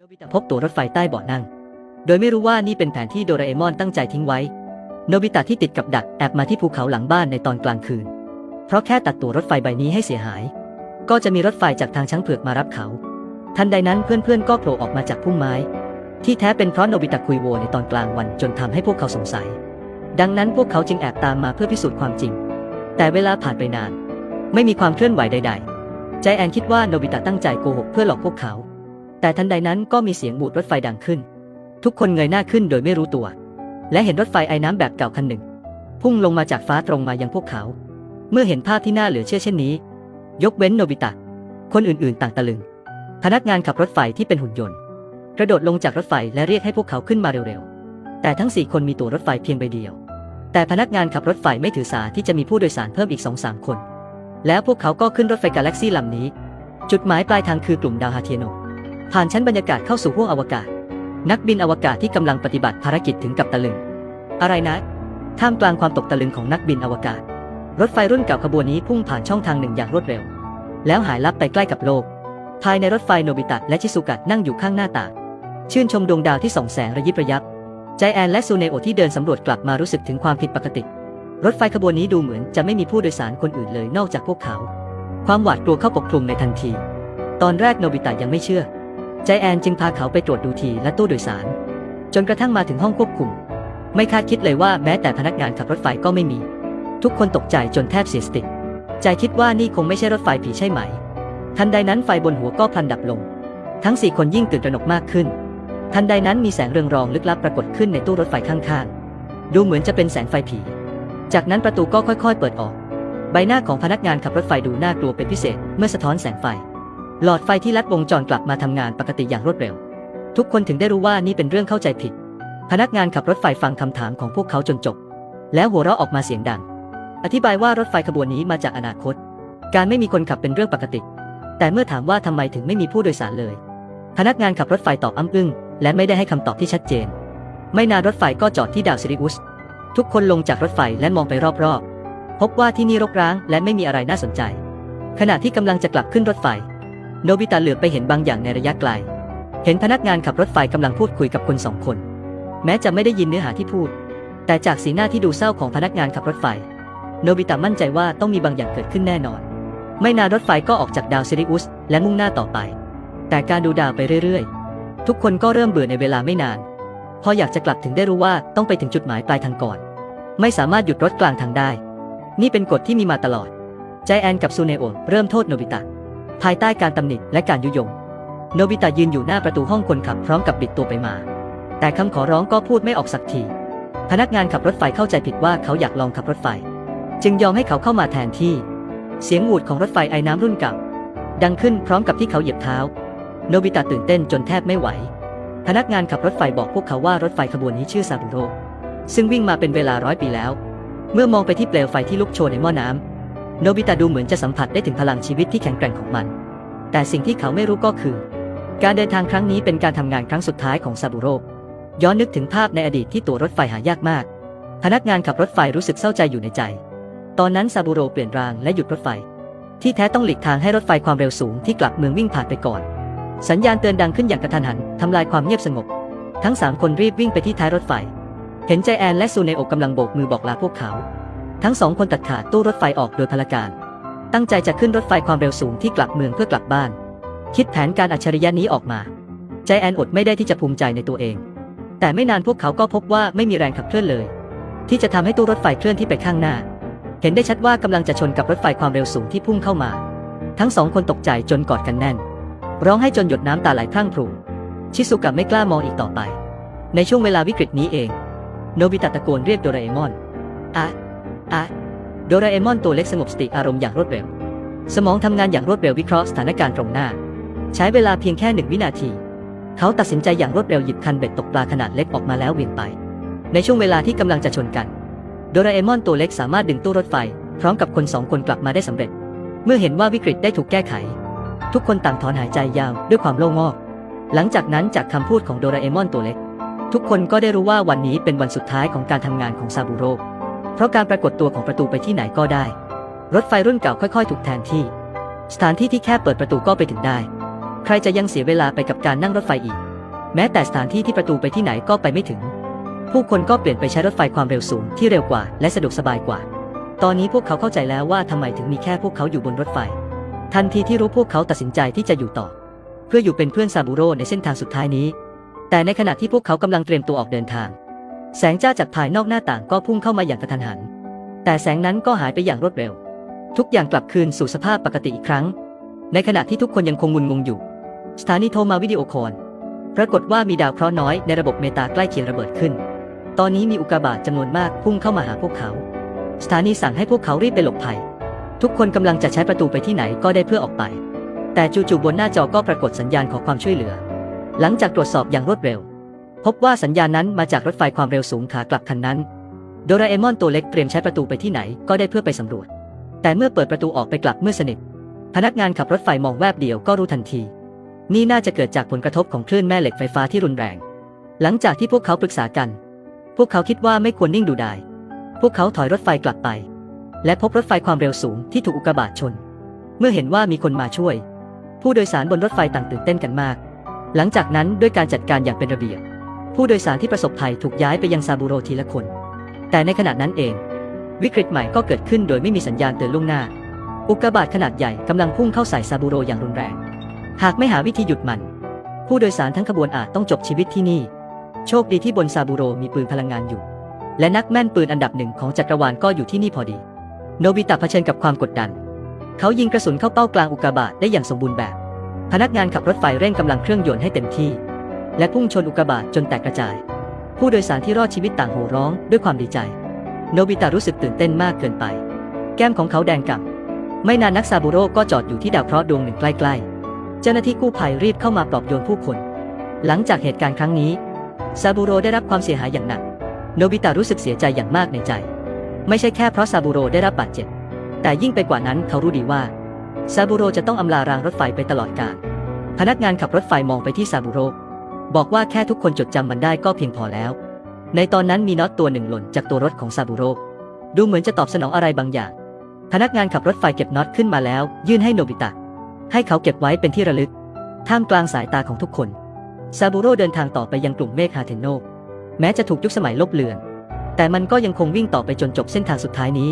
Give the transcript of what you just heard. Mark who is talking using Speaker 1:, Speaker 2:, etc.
Speaker 1: โนบิตะพบตั๋วรถไฟใต้เบาะนั่ง โดยไม่รู้ว่านี่เป็นแผนที่โดราเอมอนตั้งใจทิ้งไว้ โนบิตะที่ติดกับดักแอบมาที่ภูเขาหลังบ้านในตอนกลางคืน เพราะแค่ตัดตั๋วรถไฟใบนี้ให้เสียหาย ก็จะมีรถไฟจากทางช้างเผือกมารับเขา ทันใดนั้นเพื่อนๆก็โผล่ออกมาจากพุ่มไม้ ที่แท้เป็นเพราะโนบิตะคุยโวในตอนกลางวันจนทำให้พวกเขาสงสัย ดังนั้นพวกเขาจึงแอบตามมาเพื่อพิสูจน์ความจริง แต่เวลาผ่านไปนาน ไม่มีความเคลื่อนไหวใด ๆ ใจแอนคิดว่าโนบิตะตั้งใจโกหกเพื่อหลอกพวกเขา แต่ทันใดนั้นก็มีเสียงบูดรถไฟดังขึ้น ทุกคนเงยหน้าขึ้นโดยไม่รู้ตัว และเห็นรถไฟไอ้น้ำแบบเก่าคันหนึ่ง พุ่งลงมาจากฟ้าตรงมายังพวกเขา เมื่อเห็นภาพที่น่าเหลือเชื่อเช่นนี้ ยกเว้นโนบิตะ คนอื่นๆ ต่างตะลึง พนักงานขับรถไฟที่เป็นหุ่นยนต์กระโดดลงจากรถไฟและเรียกให้พวกเขาขึ้นมาเร็วๆ แต่ทั้งสี่คนมีตั๋วรถไฟเพียงใบเดียว แต่พนักงานขับรถไฟไม่ถือสาที่จะมีผู้โดยสารเพิ่มอีกสองสามคน แล้วพวกเขาก็ขึ้นรถไฟกาแล็กซี่ลำนี้ จุดหมายปลายทางคือกลุ่มดาวฮาเทียโน ผ่านชั้นบรรยากาศเข้าสู่ห้วงอวกาศ นักบินอวกาศที่กำลังปฏิบัติภารกิจถึงกับตะลึง อะไรนะท่ามกลางความตกตะลึงของนักบินอวกาศ รถไฟรุ่นเก่าขบวนนี้พุ่งผ่านช่องทางหนึ่งอย่างรวดเร็ว แล้วหายลับไปใกล้กับโลก ภายในรถไฟโนบิตะและชิซุกะนั่งอยู่ข้างหน้าต่างชื่นชมดวงดาวที่ส่องแสงระยิบระยับ ใจแอนและซูเนโอที่เดินสำรวจกลับมารู้สึกถึงความผิดปกติ รถไฟขบวนนี้ดูเหมือนจะไม่มีผู้โดยสารคนอื่นเลยนอกจากพวกเขา ความหวาดกลัวเข้าปกคลุมในทันที ตอนแรกโนบิตะยังไม่เชื่อ ใจแอนจึงพาเขาไปตรวจดูทีและตู้โดยสาร จนกระทั่งมาถึงห้องควบคุม ไม่คาดคิดเลยว่าแม้แต่พนักงานขับรถไฟก็ไม่มี ทุกคนตกใจจนแทบเสียสติใจคิดว่านี่คงไม่ใช่รถไฟผีใช่ไหม ทันใดนั้นไฟบนหัวก็พลันดับลง ทั้งสี่คนยิ่งตื่นตระหนกมากขึ้น ทันใดนั้นมีแสงเรืองรองลึกลับปรากฏขึ้นในตู้รถไฟข้างๆ ดูเหมือนจะเป็นแสงไฟผี จากนั้นประตูก็ค่อยๆ เปิดออก ใบหน้าของพนักงานขับรถไฟดูน่ากลัวเป็นพิเศษเมื่อสะท้อนแสงไฟ หลอดไฟที่ลัดวงจรกลับมาทำงานปกติอย่างรวดเร็ว ทุกคนถึงได้รู้ว่านี่เป็นเรื่องเข้าใจผิด พนักงานขับรถไฟฟังคำถามของพวกเขาจนจบ แล้วหัวเราะออกมาเสียงดัง อธิบายว่ารถไฟขบวนนี้มาจากอนาคต การไม่มีคนขับเป็นเรื่องปกติ แต่เมื่อถามว่าทำไมถึงไม่มีผู้โดยสารเลย พนักงานขับรถไฟตอบอ้ำอึ้งและไม่ได้ให้คำตอบที่ชัดเจน ไม่นานรถไฟก็จอดที่ดาวซิริอุสทุกคนลงจากรถไฟและมองไปรอบๆ พบว่าที่นี่รกร้างและไม่มีอะไรน่าสนใจ ขณะที่กำลังจะกลับขึ้นรถไฟ โนบิตะเหลือบไปเห็นบางอย่างในระยะไกล เห็นพนักงานขับรถไฟกำลังพูดคุยกับคนสองคน แม้จะไม่ได้ยินเนื้อหาที่พูด แต่จากสีหน้าที่ดูเศร้าของพนักงานขับรถไฟ โนบิตะมั่นใจว่าต้องมีบางอย่างเกิดขึ้นแน่นอน ไม่นานรถไฟก็ออกจากดาวซิริอุสและมุ่งหน้าต่อไป แต่การดูดาวไปเรื่อยๆ ทุกคนก็เริ่มเบื่อในเวลาไม่นาน พออยากจะกลับถึงได้รู้ว่าต้องไปถึงจุดหมายปลายทางก่อน ไม่สามารถหยุดรถกลางทางได้ นี่เป็นกฎที่มีมาตลอด ใจแอนกับซูเนโอเริ่มโทษโนบิตะ ภายใต้การตำหนิและการยุยง โนบิตะยืนอยู่หน้าประตูห้องคนขับพร้อมกับบิดตัวไปมา แต่คำขอร้องก็พูดไม่ออกสักที พนักงานขับรถไฟเข้าใจผิดว่าเขาอยากลองขับรถไฟ จึงยอมให้เขาเข้ามาแทนที่ เสียงหวูดของรถไฟไอ้น้ำรุ่นเก่าดังขึ้นพร้อมกับที่เขาเหยียบเท้า โนบิตะตื่นเต้นจนแทบไม่ไหว พนักงานขับรถไฟบอกพวกเขาว่ารถไฟขบวนนี้ชื่อซาบุโรซึ่งวิ่งมาเป็นเวลาร้อยปีแล้ว เมื่อมองไปที่เปลวไฟที่ลุกโชนในหม้อน้ำ โนบิตะดูเหมือนจะสัมผัสได้ถึงพลังชีวิตที่แข็งแกร่งของมัน แต่สิ่งที่เขาไม่รู้ก็คือ การเดินทางครั้งนี้เป็นการทำงานครั้งสุดท้ายของซาบุโร่ย้อนนึกถึงภาพในอดีตที่ตัวรถไฟหายากมาก พนักงานขับรถไฟรู้สึกเศร้าใจอยู่ในใจ ตอนนั้นซาบุโร่เปลี่ยนรางและหยุดรถไฟ ที่แท้ต้องหลีกทางให้รถไฟความเร็วสูงที่กลับเมืองวิ่งผ่านไปก่อน สัญญาณเตือนดังขึ้นอย่างกระทันหันทำลายความเงียบสงบ ทั้งสามคนรีบวิ่งไปที่ท้ายรถไฟ เห็นใจแอนและซูเนโอกำลังโบกมือบอกลาพวกเขา ทั้งสองคนตัดขาดตู้รถไฟออกโดยพลการ ตั้งใจจะขึ้นรถไฟความเร็วสูงที่กลับเมืองเพื่อกลับบ้าน คิดแผนการอัจฉริยะนี้ออกมา ใจแอนอดไม่ได้ที่จะภูมิใจในตัวเอง แต่ไม่นานพวกเขาก็พบว่าไม่มีแรงขับเคลื่อนเลย ที่จะทำให้ตู้รถไฟเคลื่อนที่ไปข้างหน้า เห็นได้ชัดว่ากำลังจะชนกับรถไฟความเร็วสูงที่พุ่งเข้ามา ทั้งสองคนตกใจจนกอดกันแน่น ร้องให้จนหยดน้ำตาไหลพรั่งพรูชิซุกะไม่กล้ามองอีกต่อไป ในช่วงเวลาวิกฤตนี้เอง โนบิตะตะโกนเรียกโดราเอมอน อะ อะโดราเอมอนตัวเล็กสงบสติอารมณ์อย่างรวดเร็ว สมองทำงานอย่างรวดเร็ววิเคราะห์สถานการณ์ตรงหน้า ใช้เวลาเพียงแค่หนึ่งวินาที เขาตัดสินใจอย่างรวดเร็วหยิบคันเบ็ดตกปลาขนาดเล็กออกมาแล้วเวี่ยงไป ในช่วงเวลาที่กำลังจะชนกัน โดราเอมอนตัวเล็กสามารถดึงตู้รถไฟ พร้อมกับคนสองคนกลับมาได้สำเร็จ เมื่อเห็นว่าวิกฤตได้ถูกแก้ไข ทุกคนต่างถอนหายใจยาวด้วยความโล่งอก หลังจากนั้นจากคำพูดของโดราเอมอนตัวเล็ก ทุกคนก็ได้รู้ว่าวันนี้เป็นวันสุดท้ายของการทำงานของซาบุโร่ เพราะการปรากฏตัวของประตูไปที่ไหนก็ได้ รถไฟรุ่นเก่าค่อย ๆ ถูกแทนที่ สถานที่ที่แค่เปิดประตูก็ไปถึงได้ ใครจะยังเสียเวลาไปกับการนั่งรถไฟอีก แม้แต่สถานที่ที่ประตูไปที่ไหนก็ไปไม่ถึง ผู้คนก็เปลี่ยนไปใช้รถไฟความเร็วสูงที่เร็วกว่า และสะดวกสบายกว่า ตอนนี้พวกเขาเข้าใจแล้วว่าทำไมถึงมีแค่พวกเขาอยู่บนรถไฟ ทันทีที่รู้พวกเขาตัดสินใจที่จะอยู่ต่อ เพื่ออยู่เป็นเพื่อนซาบูโร่ในเส้นทางสุดท้ายนี้ แต่ในขณะที่พวกเขากำลังเตรียมตัวออกเดินทาง แสงจ้าจากภายนอกหน้าต่างก็พุ่งเข้ามาอย่างกระทันหัน แต่แสงนั้นก็หายไปอย่างรวดเร็ว ทุกอย่างกลับคืนสู่สภาพปกติอีกครั้ง ในขณะที่ทุกคนยังคงงุนงงอยู่ สถานีโทรมาวิดีโอคอลปรากฏว่ามีดาวเคราะห์น้อยในระบบเมตาใกล้เคียงระเบิดขึ้น ตอนนี้มีอุกกาบาตจำนวนมากพุ่งเข้ามาหาพวกเขา สถานีสั่งให้พวกเขารีบไปหลบภัย ทุกคนกำลังจะใช้ประตูไปที่ไหนก็ได้เพื่อออกไป แต่จู่ๆบนหน้าจอก็ปรากฏสัญญาณขอความช่วยเหลือ หลังจากตรวจสอบอย่างรวดเร็ว พบว่าสัญญาณนั้นมาจากรถไฟความเร็วสูงขากลับคันนั้น โดราเอมอนตัวเล็กเตรียมใช้ประตูไปที่ไหนก็ได้เพื่อไปสำรวจ แต่เมื่อเปิดประตูออกไปกลับเมื่อสนิท พนักงานขับรถไฟมองแวบเดียวก็รู้ทันที นี่น่าจะเกิดจากผลกระทบของคลื่นแม่เหล็กไฟฟ้าที่รุนแรง หลังจากที่พวกเขาปรึกษากัน พวกเขาคิดว่าไม่ควรนิ่งดูดาย พวกเขาถอยรถไฟกลับไป และพบรถไฟความเร็วสูงที่ถูกอุกกาบาตชน เมื่อเห็นว่ามีคนมาช่วย ผู้โดยสารบนรถไฟต่างตื่นเต้นกันมาก หลังจากนั้นด้วยการจัดการอย่างเป็นระเบียบ ผู้โดยสารที่ประสบภัยถูกย้ายไปยังซาบูโรทีละคน แต่ในขณะนั้นเอง วิกฤตใหม่ก็เกิดขึ้นโดยไม่มีสัญญาณเตือนล่วงหน้า อุกกาบาตขนาดใหญ่กำลังพุ่งเข้าใส่ซาบูโรอย่างรุนแรง หากไม่หาวิธีหยุดมัน ผู้โดยสารทั้งขบวนอาจต้องจบชีวิตที่นี่ โชคดีที่บนซาบูโรมีปืนพลังงานอยู่ และนักแม่นปืนอันดับหนึ่งของจักรวาลก็อยู่ที่นี่พอดี โนบิตะเผชิญกับความกดดัน เขายิงกระสุนเข้าเป้ากลางอุกกาบาตได้อย่างสมบูรณ์แบบ พนักงานขับรถไฟเร่งกำลังเครื่องยนต์ให้เต็มที่ และพุ่งชนอุกกาบาตจนแตกกระจาย ผู้โดยสารที่รอดชีวิตต่างโห่ร้องด้วยความดีใจ โนบิตะรู้สึกตื่นเต้นมากเกินไป แก้มของเขาแดงก่ำไม่นานนักซาบูโร่ก็จอดอยู่ที่ดาวเคราะห์ดวงหนึ่งใกล้ๆ เจ้าหน้าที่กู้ภัยรีบเข้ามาปลอบโยนผู้คน หลังจากเหตุการณ์ครั้งนี้ซาบูโร่ได้รับความเสียหายอย่างหนัก โนบิตะรู้สึกเสียใจอย่างมากในใจ ไม่ใช่แค่เพราะซาบูโร่ได้รับบาดเจ็บ แต่ยิ่งไปกว่านั้นเขารู้ดีว่าซาบูโร่จะต้องอำลารางรถไฟไปตลอดกาลพนักงานขับรถไฟมองไปที่ซาบูโร่ บอกว่าแค่ทุกคนจดจำมันได้ก็เพียงพอแล้ว ในตอนนั้นมีน็อตตัวหนึ่งหล่นจากตัวรถของซาบูโรดูเหมือนจะตอบสนองอะไรบางอย่าง พนักงานขับรถไฟเก็บน็อตขึ้นมาแล้ว ยื่นให้โนบิตะ ให้เขาเก็บไว้เป็นที่ระลึก ท่ามกลางสายตาของทุกคน ซาบูโรเดินทางต่อไปยังกลุ่มเมฆฮาเทนโน แม้จะถูกยุคสมัยลบเลือน แต่มันก็ยังคงวิ่งต่อไปจนจบเส้นทางสุดท้ายนี้